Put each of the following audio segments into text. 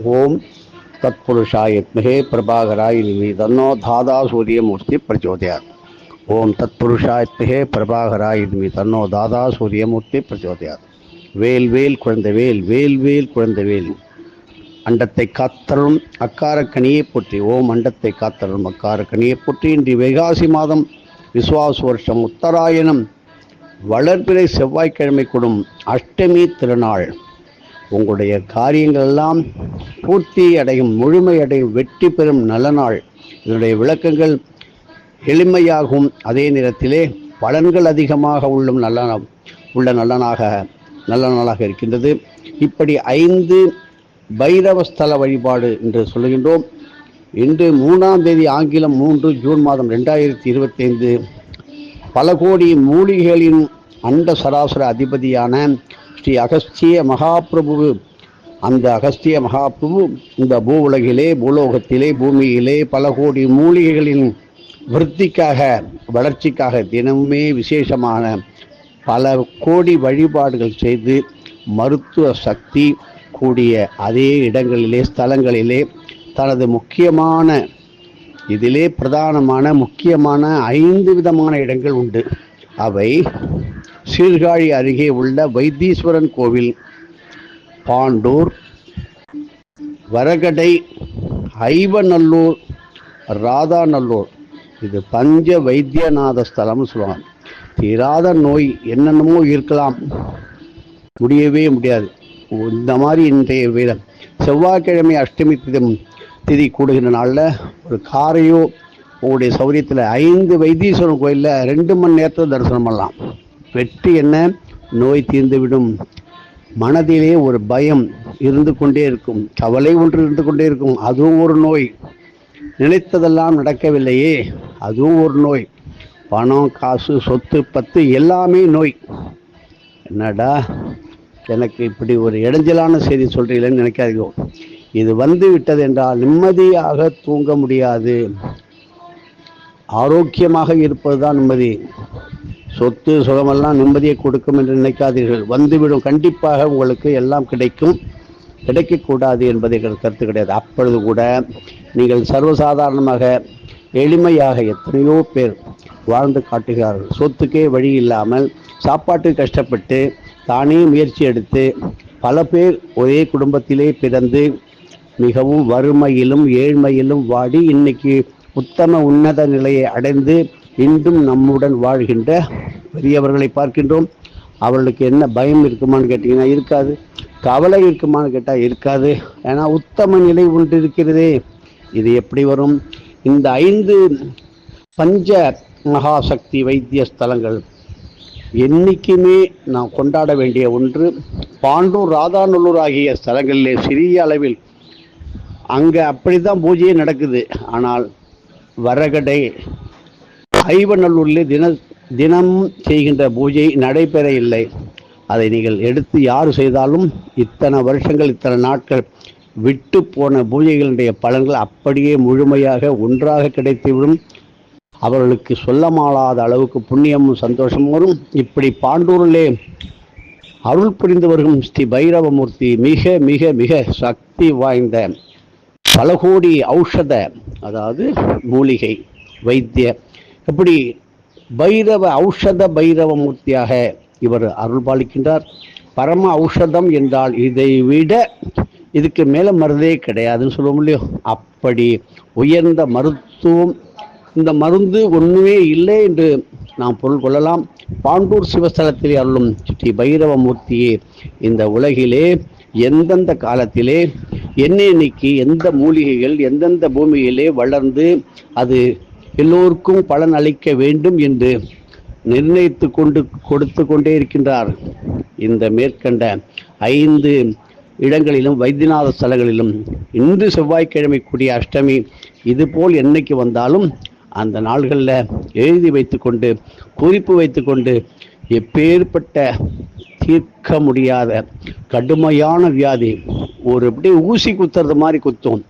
ஓம் தத்புருஷாய வித்மகே பிரபாகராய தன்னோ தாதா சூரியமூர்த்தி பிரச்சோதயாத். ஓம் தத்புருஷாய வித்மகே பிரபாகராய நிமி தன்னோ தாதா சூரியமூர்த்தி பிரச்சோதயாத். வேல் வேல் குழந்தை வேல் வேல் வேல் குழந்தை வேல். அண்டத்தை காத்தரும் அக்காரக்கனியை போற்றி. ஓம் அண்டத்தை காத்தரும் அக்காரக்கனியை போற்றி. இன்று வைகாசி மாதம் விசுவாச வருஷம் உத்தராயணம். வளர்பிறை செவ்வாய்க்கிழமை கொடும் அஷ்டமி திருநாள். உங்களுடைய காரியங்கள் எல்லாம் பூர்த்தி அடையும் முழுமை அடையும் வெற்றி பெறும் நல்ல நாள். இதனுடைய விளக்கங்கள் எளிமையாகும். அதே நேரத்திலே பலன்கள் அதிகமாக உள்ளும் நல்ல உள்ள நல்லனாக நல்ல நாளாக இருக்கின்றது. இப்படி ஐந்து பைரவ ஸ்தல வழிபாடு என்று சொல்லுகின்றோம். இன்று மூணாம் தேதி ஆங்கிலம் மூன்று ஜூன் மாதம் ரெண்டாயிரத்தி இருபத்தைந்து பல கோடி மூலிகைகளின் அண்ட சராசர அதிபதியான ஸ்ரீ அகஸ்திய மகாபிரபு. அந்த அகஸ்திய மகாபிரபு இந்த பூ உலகிலே பூலோகத்திலே பூமியிலே பல கோடி மூலிகைகளின் விருத்திக்காக வளர்ச்சிக்காக தினமுமே விசேஷமான பல கோடி வழிபாடுகள் செய்து மருத்துவ சக்தி கூடிய அதே இடங்களிலே ஸ்தலங்களிலே தனது முக்கியமான இதிலே பிரதானமான முக்கியமான ஐந்து விதமான இடங்கள் உண்டு. அவை சீர்காழி அருகே உள்ள வைத்தீஸ்வரன் கோவில் பாண்டூர் வரகடை ஐவநல்லூர் ராதாநல்லூர். இது பஞ்ச வைத்தியநாத ஸ்தலம்னு சொல்லுவாங்க. தீராத நோய் என்னென்னமோ இருக்கலாம். முடியவே முடியாது. இந்த மாதிரி இன்றைய வீரம் செவ்வாய்க்கிழமை அஷ்டமி திதம் திதி கூடுகிற நாளில் ஒரு காரையோ உங்களுடைய சௌரியத்தில் ஐந்து வைத்தீஸ்வரன் கோயிலில் ரெண்டு மணி நேரத்தில் தரிசனம் பண்ணலாம். வெற்றி என்ன? நோய் தீர்ந்துவிடும். மனதிலே ஒரு பயம் இருந்து கொண்டே இருக்கும். கவலை ஒன்று இருந்து கொண்டே இருக்கும். அதுவும் ஒரு நோய். நினைத்ததெல்லாம் நடக்கவில்லையே. அதுவும் ஒரு நோய். பணம் காசு சொத்து பத்து எல்லாமே நோய். என்னடா? எனக்கு இப்படி ஒரு இடைஞ்சலான செய்தி சொல்கிறீங்களேன்னு நினைக்காதீங்க. இது வந்து விட்டது என்றால் நிம்மதியாக தூங்க முடியாது. ஆரோக்கியமாக இருப்பது தான் நிம்மதி. சொத்து சுகமெல்லாம் நிம்மதியை கொடுக்கும் என்று நினைக்காதீர்கள். வந்துவிடும். கண்டிப்பாக உங்களுக்கு எல்லாம் கிடைக்கும். கிடைக்கக்கூடாது என்பதை கருத்து கிடையாது. அப்பொழுது கூட நீங்கள் சர்வசாதாரணமாக எளிமையாக எத்தனையோ பேர் வாழ்ந்து காட்டுகிறார்கள். சொத்துக்கே வழி இல்லாமல் சாப்பாட்டுக்கு கஷ்டப்பட்டு தானே முயற்சி எடுத்து பல பேர் ஒரே குடும்பத்திலே பிறந்து மிகவும் வறுமையிலும் ஏழ்மையிலும் வாடி இன்னைக்கு உத்தம உன்னத நிலையை அடைந்து இன்றும் நம்முடன் வாழ்கின்ற பெரியவர்களை பார்க்கின்றோம். அவர்களுக்கு என்ன பயம் இருக்குமான்னு கேட்டிங்கன்னா இருக்காது. கவலை இருக்குமான்னு கேட்டால் இருக்காது. ஏன்னா உத்தம நிலை ஒன்று இருக்கிறதே. இது எப்படி வரும்? இந்த ஐந்து பஞ்ச மகாசக்தி வைத்திய ஸ்தலங்கள் என்றைக்குமே நாம் கொண்டாட வேண்டிய ஒன்று. பாண்டூர் ராதாநல்லூர் ஆகிய ஸ்தலங்களிலே சிறிய அளவில் அங்கே அப்படி தான் பூஜையே நடக்குது. ஆனால் வரகடை ஐவநல்லூரில் தின தினம் செய்கின்ற பூஜை நடைபெற இல்லை. அதை நீங்கள் எடுத்து யார் செய்தாலும் இத்தனை வருஷங்கள் இத்தனை நாட்கள் விட்டு போன பூஜைகளுடைய பலன்கள் அப்படியே முழுமையாக ஒன்றாக கிடைத்துவிடும். அவர்களுக்கு சொல்ல மாளாத அளவுக்கு புண்ணியமும் சந்தோஷமும் வரும் இப்படி பாண்டூரிலே அருள் புரிந்து வரும் ஸ்ரீ பைரவமூர்த்தி மிக மிக மிக சக்தி வாய்ந்த பல கோடி ஔஷத அதாவது மூலிகை வைத்திய இப்படி பைரவ ஔஷத பைரவ மூர்த்தியாக இவர் அருள் பாலிக்கின்றார் பரம ஔஷதம் என்றால் இதை விட இதுக்கு மேலே மருந்தே கிடையாதுன்னு சொல்ல முடியும் அப்படி உயர்ந்த மருத்துவம். இந்த மருந்து ஒன்றுமே இல்லை என்று நாம் பொருள் கொள்ளலாம். பாண்டூர் சிவஸ்தலத்தில் அருளும் ஸ்ரீ பைரவ மூர்த்தியே இந்த உலகிலே எந்தெந்த காலத்திலே என்னென்னைக்கு எந்த மூலிகைகள் எந்தெந்த பூமியிலே வளர்ந்து அது எல்லோருக்கும் பலன் அளிக்க வேண்டும் என்று நிர்ணயித்து கொண்டு கொடுத்து கொண்டே இருக்கின்றார். இந்த மேற்கண்ட ஐந்து இடங்களிலும் வைத்தியநாத ஸ்தலங்களிலும் இன்று செவ்வாய்க்கிழமை கூடிய அஷ்டமி இதுபோல் என்னைக்கு வந்தாலும் அந்த நாள்களில் எழுதி வைத்துக்கொண்டு குறிப்பு வைத்துக்கொண்டு எப்பேற்பட்ட தீர்க்க முடியாத கடுமையான வியாதி ஒரு அப்படியே ஊசி குத்துறது மாதிரி குத்தும்.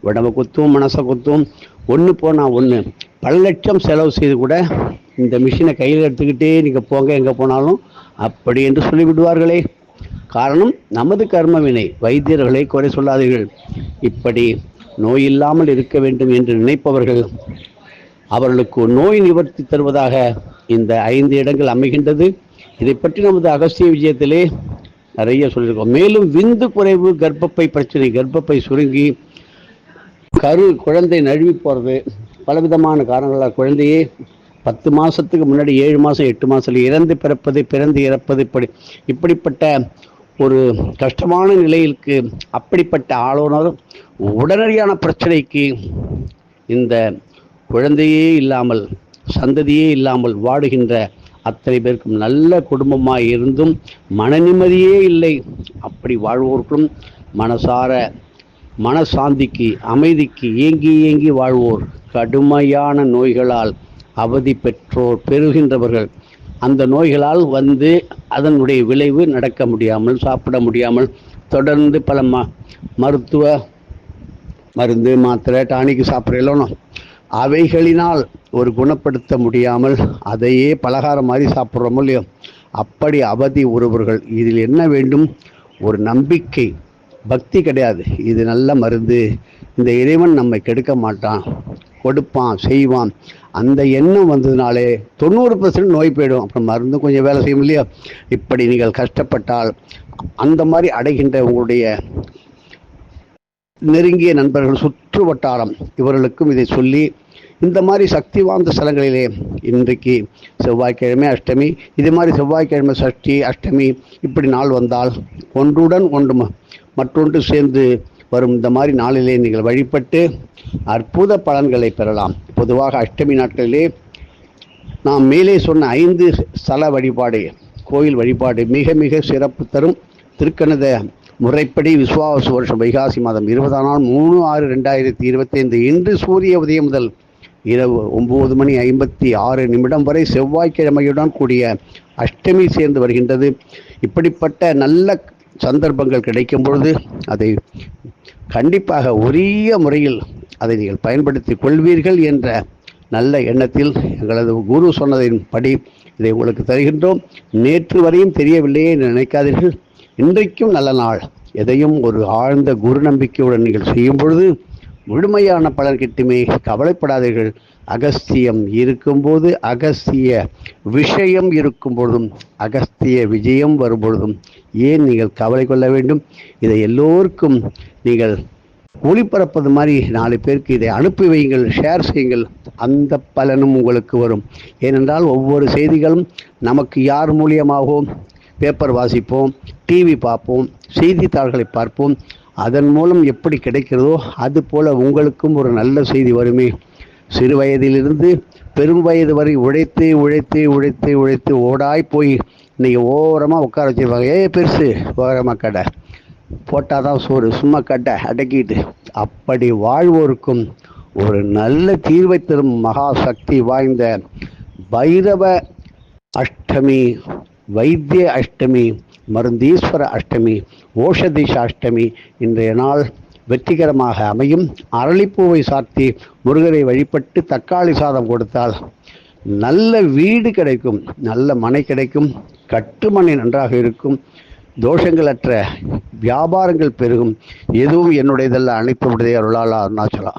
உடம்பை குத்தும் மனசை குத்தும் ஒன்று போனால் ஒன்று பல லட்சம் செலவு செய்து கூட இந்த மிஷினை கையில் எடுத்துக்கிட்டே நீங்கள் போங்க எங்கே போனாலும் அப்படி என்று சொல்லிவிடுவார்களே. காரணம் நமது கர்மவினை வைத்தியர்களை குறை சொல்லாதீர்கள். இப்படி நோய் இல்லாமல் இருக்க வேண்டும் என்று நினைப்பவர்கள் அவர்களுக்கு நோய் நிவர்த்தி தருவதாக இந்த ஐந்து இடங்கள் அமைகின்றது. இதை பற்றி நமது அகஸ்திய விஜயத்திலே நிறைய சொல்லியிருக்கோம். மேலும் விந்து குறைவு கர்ப்பப்பை பிரச்சனை கர்ப்பப்பை சுருங்கி கரு குழந்தை நழுவி போகிறது பலவிதமான காரணங்களால் குழந்தையே பத்து மாதத்துக்கு முன்னாடி ஏழு மாதம் எட்டு மாதத்தில் இறந்து பிறப்பது பிறந்து இறப்பது இப்படி இப்படிப்பட்ட ஒரு கஷ்டமான நிலையிற்கு அப்படிப்பட்ட ஆளுநர் உடனடியான பிரச்சனைக்கு இந்த குழந்தையே இல்லாமல் சந்ததியே இல்லாமல் வாடுகின்ற அத்தனை பேருக்கும் நல்ல குடும்பமாக இருந்தும் மன நிம்மதியே இல்லை. அப்படி வாழ்வோர்களும் மனசார மனசாந்திக்கு அமைதிக்கு ஏங்கி ஏங்கி வாழ்வோர் கடுமையான நோய்களால் அவதி பெற்றோர் பெறுகின்றவர்கள். அந்த நோய்களால் வந்து அதனுடைய விளைவு நடக்க முடியாமல் சாப்பிட முடியாமல் தொடர்ந்து பல ம மருத்துவ மருந்து மாத்திரை டானிக்கு சாப்பிட்றோம் அவைகளினால் ஒரு குணப்படுத்த முடியாமல் அதையே பலகாரம் மாதிரி சாப்பிட்றோமோ இல்லையோ? அப்படி அவதி உறவர்கள் இதில் என்ன வேண்டும்? ஒரு நம்பிக்கை. பக்தி கிடையாது. இது நல்ல மருந்து. இந்த இறைவன் நம்மை கெடுக்க மாட்டான். கொடுப்பான் செய்வான். அந்த எண்ணம் வந்ததுனாலே தொண்ணூறு பர்சன்ட் நோய் போயிடும். அப்புறம் மருந்து கொஞ்சம் வேலை செய்யும் இல்லையா? இப்படி நீங்கள் கஷ்டப்பட்டால் அந்த மாதிரி அடைகின்ற உங்களுடைய நெருங்கிய நண்பர்கள் சுற்று வட்டாரம் இவர்களுக்கும் இதை சொல்லி இந்த மாதிரி சக்தி வாய்ந்த ஸ்தலங்களிலே இன்றைக்கு செவ்வாய்க்கிழமை அஷ்டமி. இது மாதிரி செவ்வாய்க்கிழமை சஷ்டி அஷ்டமி இப்படி நாள் வந்தால் ஒன்றுடன் ஒன்று மற்றொன்று சேர்ந்து வரும் இந்த மாதிரி நாளிலே நீங்கள் வழிபட்டு அற்புத பலன்களை பெறலாம். பொதுவாக அஷ்டமி நாட்களிலே நாம் மேலே சொன்ன ஐந்து ஸ்தல வழிபாடு கோயில் வழிபாடு மிக மிக சிறப்பு தரும். திருக்கணித முறைப்படி விஸ்வாவச வருஷம் வைகாசி மாதம் இருபதாம் நாள் மூணு ஆறு ரெண்டாயிரத்தி இருபத்தைந்து இன்று சூரிய உதயம் முதல் இரவு ஒம்பது மணி ஐம்பத்தி ஆறு நிமிடம் வரை செவ்வாய்க்கிழமையுடன் கூடிய அஷ்டமி சேர்ந்து வருகின்றது. இப்படிப்பட்ட நல்ல சந்தர்ப்பங்கள் கிடைக்கும் பொழுது அதை கண்டிப்பாக உரிய முறையில் அதை நீங்கள் பயன்படுத்தி கொள்வீர்கள் என்ற நல்ல எண்ணத்தில் எங்களது குரு சொன்னதின்படி இதை உங்களுக்கு தருகின்றோம். நேற்று வரையும் தெரியவில்லையே நினைக்காதீர்கள். இன்றைக்கும் நல்ல நாள். எதையும் ஒரு ஆழ்ந்த குரு நம்பிக்கையுடன் நீங்கள் செய்யும் பொழுது முழுமையான பலன் கிட்டுமே கவலைப்படாதீர்கள். அகஸ்தியம் இருக்கும்போது அகஸ்திய விஷயம் இருக்கும் பொழுதும் அகஸ்திய விஜயம் வரும்பொழுதும் ஏன் நீங்கள் கவலை கொள்ள வேண்டும்? இதை எல்லோருக்கும் நீங்கள் ஒளிபரப்பது மாதிரி நாலு பேருக்கு இதை அனுப்பி வையுங்கள் ஷேர் செய்யுங்கள். அந்த பலனும் உங்களுக்கு வரும். ஏனென்றால் ஒவ்வொரு செய்திகளும் நமக்கு யார் மூலியமாகவும் பேப்பர் வாசிப்போம் டிவி பார்ப்போம் செய்தித்தாள்களை பார்ப்போம். அதன் மூலம் எப்படி கிடைக்கிறதோ அது போல உங்களுக்கும் ஒரு நல்ல செய்தி வருமே. சிறு வயதிலிருந்து பெரும் வயது வரை உழைத்து உழைத்து உழைத்து உழைத்து ஓடாய் போய் இன்றைக்கி ஓரமாக உட்கார வச்சுருப்பாங்க. ஏ பெருசு ஓரமாக கடை. போட்டால் தான் சோறு சும்மா கடை அடக்கிட்டு. அப்படி வாழ்வோருக்கும் ஒரு நல்ல தீர்வை தரும் மகா சக்தி வாய்ந்த பைரவ அஷ்டமி வைத்திய அஷ்டமி மருந்தீஸ்வர அஷ்டமி ஓஷதிஷாஷ்டமி இன்றைய நாள் வெற்றிகரமாக அமையும். அரளிப்பூவை சாத்தி முருகரை வழிபட்டு தக்காளி சாதம் கொடுத்தால் நல்ல வீடு கிடைக்கும் நல்ல மனை கிடைக்கும் கட்டுமனை நன்றாக இருக்கும் தோஷங்களற்ற வியாபாரங்கள் பெருகும். எதுவும் என்னுடையதல்ல அனைத்து உடைய அருளாளா அருணாச்சலா.